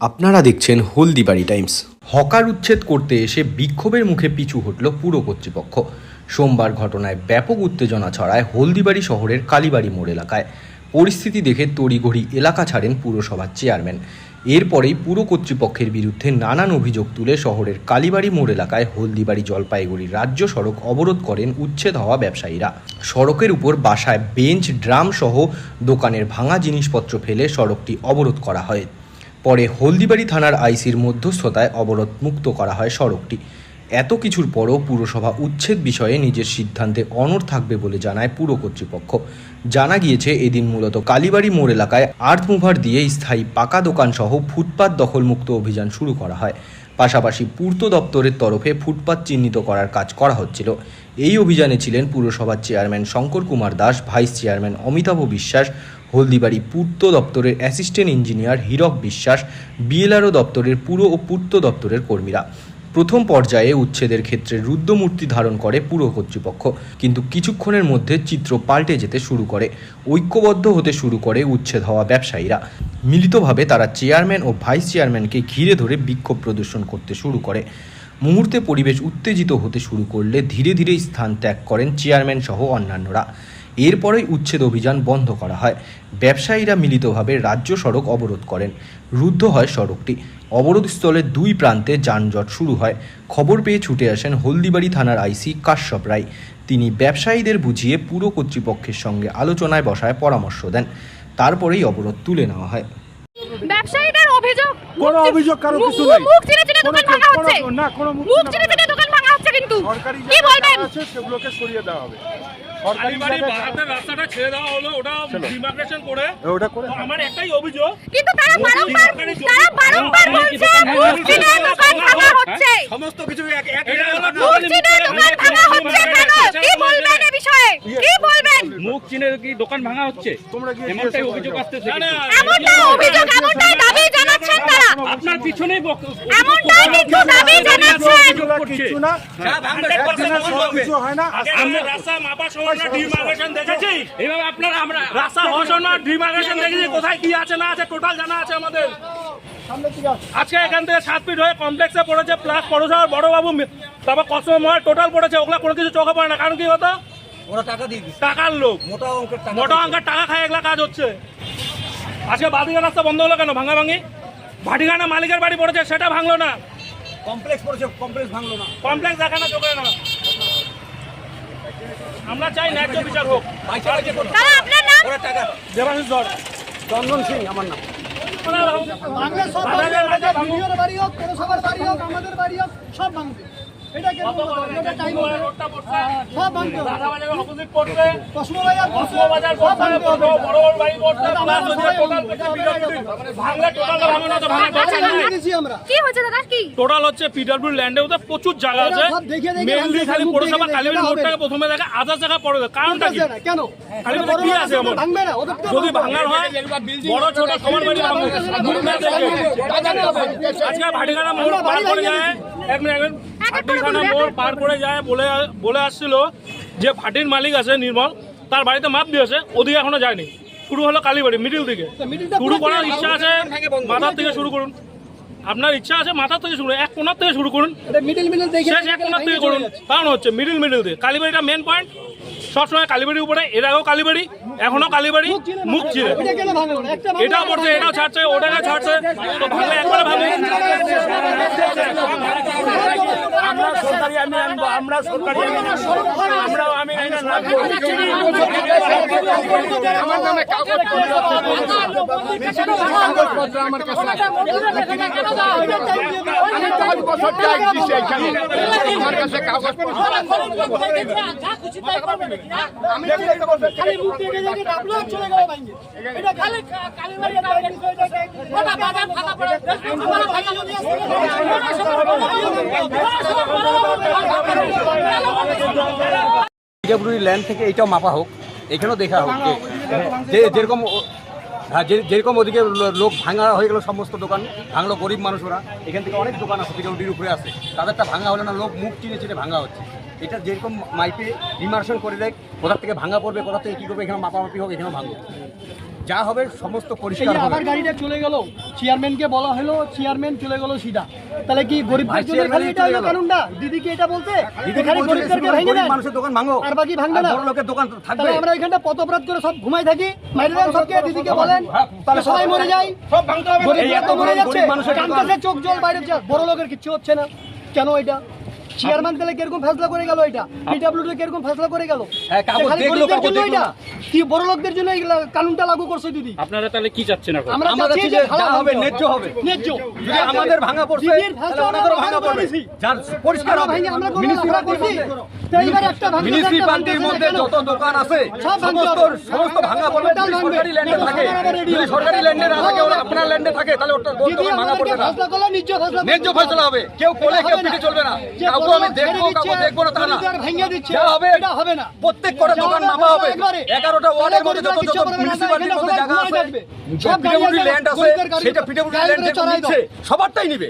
আপনারা দেখছেন Haldibari Times. Hawker উচ্ছেদ করতে এসে বিক্ষোভের মুখে পিছু হটল পুরো কর্তৃপক্ষ। সোমবার ঘটনায় ব্যাপক উত্তেজনা ছড়ায় হলদিবাড়ি শহরের কালীবাড়ি মোড় এলাকায়। পরিস্থিতি দেখে তড়িঘড়ি এলাকা ছাড়েন পুরসভার চেয়ারম্যান। এরপরেই পুরো কর্তৃপক্ষের বিরুদ্ধে নানান অভিযোগ তুলে শহরের কালীবাড়ি মোড় এলাকায় হলদিবাড়ি জলপাইগুড়ি রাজ্য সড়ক অবরোধ করেন উচ্ছেদ হওয়া ব্যবসায়ীরা। সড়কের উপর বাসায় বেঞ্চ, ড্রাম সহ দোকানের ভাঙা জিনিসপত্র ফেলে সড়কটি অবরোধ করা হয়। পরে হলদিবাড়ি থানার আইসির মধ্যস্থতায় অবরোধ মুক্ত করা হয় সড়কটি। এত কিছুর পরও পুরসভা উচ্ছেদ বিষয়ে নিজের সিদ্ধান্তে অনড় থাকবে বলে জানায় পুর কর্তৃপক্ষ। জানা গিয়েছে, এদিন মূলত কালীবাড়ি মোড় এলাকায় আর্থ মুভার দিয়ে স্থায়ী পাকা দোকান সহ ফুটপাত দখলমুক্ত অভিযান শুরু করা হয়। পাশাপাশি পূর্ত দপ্তরের তরফে ফুটপাত চিহ্নিত করার কাজ করা হচ্ছিল। এই অভিযানে ছিলেন পুরসভার chairman Shankar Kumar Das, vice chairman Amitabh Biswas, Haldibari পূর্ত দপ্তরের অ্যাসিস্ট্যান্ট ইঞ্জিনিয়ার হীরক বিশ্বাস, বিএলআরও দপ্তরের পুর ও পূর্ত দপ্তরের কর্মীরা। প্রথম পর্যায়ে উচ্ছেদের ক্ষেত্রে রুদ্রমূর্তি ধারণ করে পুরো কর্তৃপক্ষ, কিন্তু কিছুক্ষণের মধ্যে চিত্র পাল্টে যেতে শুরু করে। ঐক্যবদ্ধ হতে শুরু করে উচ্ছেদ হওয়া ব্যবসায়ীরা। মিলিতভাবে তারা চেয়ারম্যান ও ভাইস চেয়ারম্যানকে ঘিরে ধরে বিক্ষোভ প্রদর্শন করতে শুরু করে। মুহূর্তে পরিবেশ উত্তেজিত হতে শুরু করলে ধীরে ধীরে স্থান ত্যাগ করেন চেয়ারম্যান সহ অন্যান্যরা। এরপরেই উচ্ছেদ অভিযান বন্ধ করা হয়। ব্যবসায়ীরা মিলিতভাবে রাজ্য সড়ক অবরোধ করেন। রুদ্ধ হয় সড়কটি। অবরোধস্থলের দুই প্রান্তে যানজট শুরু হয়। খবর পেয়ে ছুটে আসেন হলদিবাড়ি থানার আইসি কাশ্যপ রায়। তিনি ব্যবসায়ীদের বুঝিয়ে পুরো কর্তৃপক্ষের সঙ্গে আলোচনায় বসায় পরামর্শ দেন। তারপরেই অবরোধ তুলে নেওয়া হয়। ব্যবসায়ীদের অভিযোগ কোনো অভিযোগ কারও কিছু নাই। মুখ চিনে চিনে দোকান ভাঙা হচ্ছে। না, কোনো মুখ দোকান ভাঙা হচ্ছে কিন্তু। কি বলবেন? সেগুলোকে সরিয়ে দেওয়া হবে। সরকারি বাহাতের রাস্তাটা ছেড়ে দেওয়া হলো ওটা ডিমার্কেশন করে। ওটা করে আমার একটাই অভিযোগ কিন্তু তারা বারংবার তারা বারংবার বলছে মুখ চিনে দোকান ভাঙা হচ্ছে। সমস্ত কিছু এক এক এটা মুখ চিনে দোকান ভাঙা হচ্ছে কেন? কি বলবেন এ বিষয়ে? কি বলবেন? মুখ চিনে কি দোকান ভাঙা হচ্ছে? তোমরা এমনটাই অভিযোগ আসতেছে এমনটাই অভিযোগ এমনটাই দাবি জানাচ্ছেন তারা আপনার পিছনেই এমনটাই কিন্তু দাবি জানাচ্ছেন। এগুলো না। কিছু হয় না। আমরা মাপা ডিমার্কেশন দেখেছি? এইভাবে আপনারা আমরা রাস্তা হওয়ার ডিমার্কেশন দেখেছি কোথায় কি আছে না আছে টোটাল জানা আছে আমাদের। আজকে এখান থেকে সাত ফিট হয়ে কমপ্লেক্সে পড়েছে প্লাস বড়বাবু তারপর কসমো টোটাল পড়েছে ওগুলা কোনো কিছু চোখে পড়ে না। কারণ কি হতো ওরা টাকা দিয়ে টাকার লোক মোটা অঙ্কের টাকা মোটা অঙ্কের টাকা খায় এগুলা কাজ হচ্ছে। আজকে বাদিকা রাস্তা বন্ধ হলো কেন? ভাঙা ভাঙি ভাটিখানা মালিকের বাড়ি পড়েছে সেটা ভাঙলো না। কমপ্লেক্স পড়েছে কমপ্লেক্স ভাঙলো না। কমপ্লেক্স দেখা না চোখে না। আমরা চাই ন্যায্য বিচার হোক। ওরা টাকা দেবাশিস ধর। চন্দন সিং আমার নাম। বাংলা সব বাড়ি হোক পৌরসভার বাড়ি হোক আমাদের বাড়ি হোক সব ভাঙবে। টোটাল তো ভাঙা আচ্ছা, যাচ্ছে না। ভাঙিয়ে দিয়েছি আমরা। কি হয়েছে দাদা? কি? টোটাল হচ্ছে পিডব্লিউ ল্যান্ডে ওদের প্রচুর জায়গা আছে। মেনলি খালি পৌরসভা কালীবাড়ি এটা রোডটাকে প্রথমে দেখে আদার জায়গা পড়ে কারণটা কি? কেন? খালি কি আছে যদি ভাঙার হয় বড় ছোট সবার বাড়ি আজকে ভাটিখানা মোড় পার করে যায়। ভাটিখানা মোড় পার করে যায় বলে বলে আসছিল যে ভাটির মালিক আছে নির্মল তার বাড়িতে মাপ দিয়েছে ওদিকে এখনও যায়নি। শুরু হলো কালীবাড়ি মিডিল থেকে মিডিলটা শুরু করার ইচ্ছা আছে মাথার থেকে শুরু করুন। আপনার ইচ্ছা আছে মাথার থেকে শুরু এক কোনার থেকে শুরু করুন। মিডিল মিডিল শেষ এক কোনার থেকে করুন। কারণ হচ্ছে মিডিল মিডিল দিয়ে। কালীবাড়িটা মেন পয়েন্ট সবসময় কালীবাড়ির উপরে এর আগেও কালীবাড়ি। এখনও কালীবাড়ি মুখ চিরে এটা এটাও পড়ছে এটাও ছাড়ছে ওটাকে ছাড়ছে তো ভাঙলে একবারে ভাঙলে আমরা সরকারি আমি আনব আমরা সরকারি আমি আনব। আমরা আমি আমার নামে কাগজপত্র আমার কাছে পিডব্লিউডি ল্যান্ড থেকে এইটাও মাপা হোক, এখানেও দেখা হোক যে- যেরকম হ্যাঁ যেরকম ওদিকে লোক ভাঙা হয়ে গেল সমস্ত দোকান, ভাঙলো গরিব মানুষরা, এখান থেকে অনেক দোকান আছে পিডব্লিউডির উপরে আছে, তাদেরটা ভাঙা হলে না লোক মুখ চিনে চিনে ভাঙা হচ্ছে। এটা যেরকম মাইপে ডিমার্শন করে দেয়, কোথার থেকে ভাঙা পড়বে কোথা থেকে কি করবে, এখানে মাপামাপি হোক এখানে ভাঙবে যা হবে সমস্ত পরিষ্কার হবে। আবার গাড়িটা চলে গেল। চেয়ারম্যানকে বলা হলো চেয়ারম্যান চলে গেল সিধা। তাহলে কি গরিব খালি এটা হলো। কানুনটা? দিদিকে এটা বলতে এখানে বলছে যে গরিবদেরকে ভেঙে দেন। মানুষের দোকান ভাঙো আর বাকি ভাঙবে না। বড় লোকের দোকান থাকবে। তাহলে আমরা এখানটা পথ অপরাধ করে সব ঘুমাই থাকি। মাইরে দেন সবকে দিদিকে বলেন। হ্যাঁ, তাহলে সবাই মরে যায় সব ভাঙতে হবে। গরিব এত মরে যাচ্ছে। মানুষের। চোখ জল বাইরে বড় লোকের কিচ্ছু হচ্ছে না। কেন এটা? চেয়ারম্যান তাহলে কীরকম ফেসলা করে গেল এটা? পিডব্লিউডি কীরকম ফেসলা করে গেল? হ্যাঁ, এটা কি বড় লোকদের জন্য এই কানুনটা লাগু করছে দিদি? আপনারা তাহলে কি চাচ্ছেন এখন? আমরা চাচ্ছি যে যে ভালো হবে ন্যায্য হবে। ন্যায্য। যদি আমাদের ভাঙা পড়ছে তাহলে আমরা ভাঙা পড়বে। যার পরিষ্কার হবে মিউনিসিপালিটির করছি। মধ্যে এইবার একটা ভাঙতে মিউনিসিপালিটির মধ্যে যত দোকান আছে সমস্ত সমস্ত ভাঙা পড়বে। সরকারি ল্যান্ডে থাকে যদি সরকারি ল্যান্ডে না থাকে ওরা আপনার ল্যান্ডে থাকে তাহলে ওটা ভাঙা পড়বে না। ন্যায্য ফেসলা হবে। কেউ কোলে কেউ পিঠে চলবে না। কাউকে আমি দেখব দেখব না তা না ভেঙে দিচ্ছে। হবে এটা হবে না। প্রত্যেক দোকান নামা হবে। এগারোটা ওয়ার্ডের মধ্যে যত যত মিউনিসিপালিটির মধ্যে জায়গা আছে সব পিডব্লিউডি ল্যান্ড আছে সেটা পিডব্লিউডি ল্যান্ড। নিচ্ছে সবারটাই নিবে।